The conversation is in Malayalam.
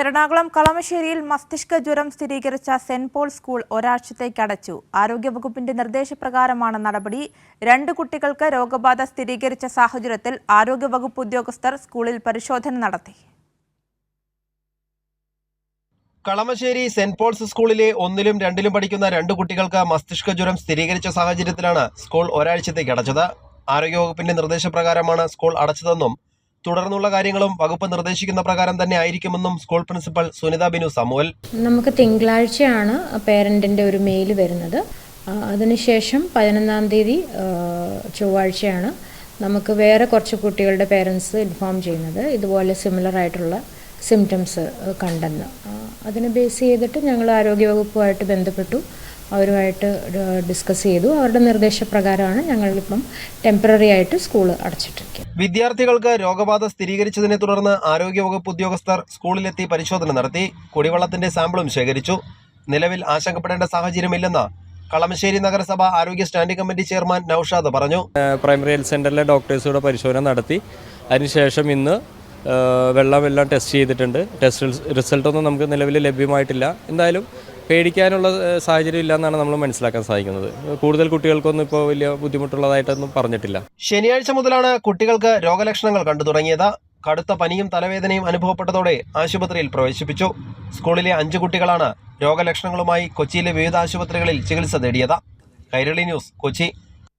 എറണാകുളം കളമശ്ശേരിയിൽ മസ്തിഷ്ക ജ്വരം സ്ഥിരീകരിച്ച സെന്റ് പോൾ സ്കൂൾ ഒരാഴ്ചത്തേക്ക് അടച്ചു. ആരോഗ്യവകുപ്പിന്റെ നിർദ്ദേശപ്രകാരമാണ് നടപടി. രണ്ട് കുട്ടികൾക്ക് രോഗബാധ സ്ഥിരീകരിച്ച സാഹചര്യത്തിൽ ആരോഗ്യവകുപ്പ് ഉദ്യോഗസ്ഥർ സ്കൂളിൽ പരിശോധന നടത്തി. കളമശ്ശേരി സെന്റ് പോൾസ് സ്കൂളിലെ ഒന്നിലും രണ്ടിലും പഠിക്കുന്ന രണ്ട് കുട്ടികൾക്ക് മസ്തിഷ്ക ജ്വരം സ്ഥിരീകരിച്ച സാഹചര്യത്തിലാണ് സ്കൂൾ ഒരാഴ്ചത്തേക്ക് അടച്ചത്. ആരോഗ്യവകുപ്പിന്റെ നിർദ്ദേശപ്രകാരമാണ് സ്കൂൾ അടച്ചതെന്നും തുടർന്നുള്ള കാര്യങ്ങളും വകുപ്പ് നിർദ്ദേശിക്കുന്ന പ്രകാരം തന്നെ ആയിരിക്കുമെന്നും സ്കൂൾ പ്രിൻസിപ്പൽ സുനിത ബിനു സാമുവൽ. നമുക്ക് തിങ്കളാഴ്ചയാണ് പേരന്റിന്റെ ഒരു മെയിൽ വരുന്നത്. അതിനുശേഷം പതിനൊന്നാം തീയതി ചൊവ്വാഴ്ചയാണ് നമുക്ക് വേറെ കുറച്ച് കുട്ടികളുടെ പേരൻസ് ഇൻഫോം ചെയ്യുന്നത്. ഇതുപോലെ സിമിലർ ആയിട്ടുള്ള സിംറ്റംസ് കണ്ടെന്ന്. അതിനെ ബേസ് ചെയ്തിട്ട് ഞങ്ങൾ ആരോഗ്യവകുപ്പുമായിട്ട് ബന്ധപ്പെട്ടു. അവരുമായിട്ട് ഡിസ്കസ് ചെയ്തു. അവരുടെ നിർദ്ദേശപ്രകാരമാണ് ഞങ്ങളിപ്പം ടെമ്പററി ആയിട്ട് സ്കൂൾ അടച്ചിട്ടിരിക്കുന്നത് വിദ്യാർത്ഥികൾക്ക് രോഗബാധ സ്ഥിരീകരിച്ചതിനെ തുടർന്ന് ആരോഗ്യവകുപ്പ് ഉദ്യോഗസ്ഥർ സ്കൂളിലെത്തി പരിശോധന നടത്തി. കുടിവെള്ളത്തിന്റെ സാമ്പിളും ശേഖരിച്ചു. നിലവിൽ ആശങ്കപ്പെടേണ്ട സാഹചര്യമില്ലെന്ന് കളമശ്ശേരി നഗരസഭ ആരോഗ്യ സ്റ്റാൻഡിംഗ് കമ്മിറ്റി ചെയർമാൻ നൌഷാദ് പറഞ്ഞു. പ്രൈമറി ഹെൽത്ത് സെന്ററിലെ ഡോക്ടേഴ്സൂടെ പരിശോധന നടത്തി. അതിനുശേഷം ഇന്ന് വെള്ളമെല്ലാം ടെസ്റ്റ് ചെയ്തിട്ടുണ്ട്. ടെസ്റ്റ് റിസൾട്ടൊന്നും നമുക്ക് നിലവിൽ ലഭ്യമായിട്ടില്ല. എന്തായാലും പേടിക്കാനുള്ള സാഹചര്യം ഇല്ല എന്നാണ് നമ്മൾ മനസ്സിലാക്കാൻ സാധിക്കുന്നത്. കൂടുതൽ കുട്ടികൾക്കൊന്നും ഇപ്പോൾ വലിയ ബുദ്ധിമുട്ടുള്ളതായിട്ടൊന്നും പറഞ്ഞിട്ടില്ല. ശനിയാഴ്ച മുതലാണ് കുട്ടികൾക്ക് രോഗലക്ഷണങ്ങൾ കണ്ടു തുടങ്ങിയത്. കടുത്ത പനിയും തലവേദനയും അനുഭവപ്പെട്ടതോടെ ആശുപത്രിയിൽ പ്രവേശിപ്പിച്ചു. സ്കൂളിലെ അഞ്ച് കുട്ടികളാണ് രോഗലക്ഷണങ്ങളുമായി കൊച്ചിയിലെ വിവിധ ആശുപത്രികളിൽ ചികിത്സ തേടിയത് കൈരളി ന്യൂസ് കൊച്ചി.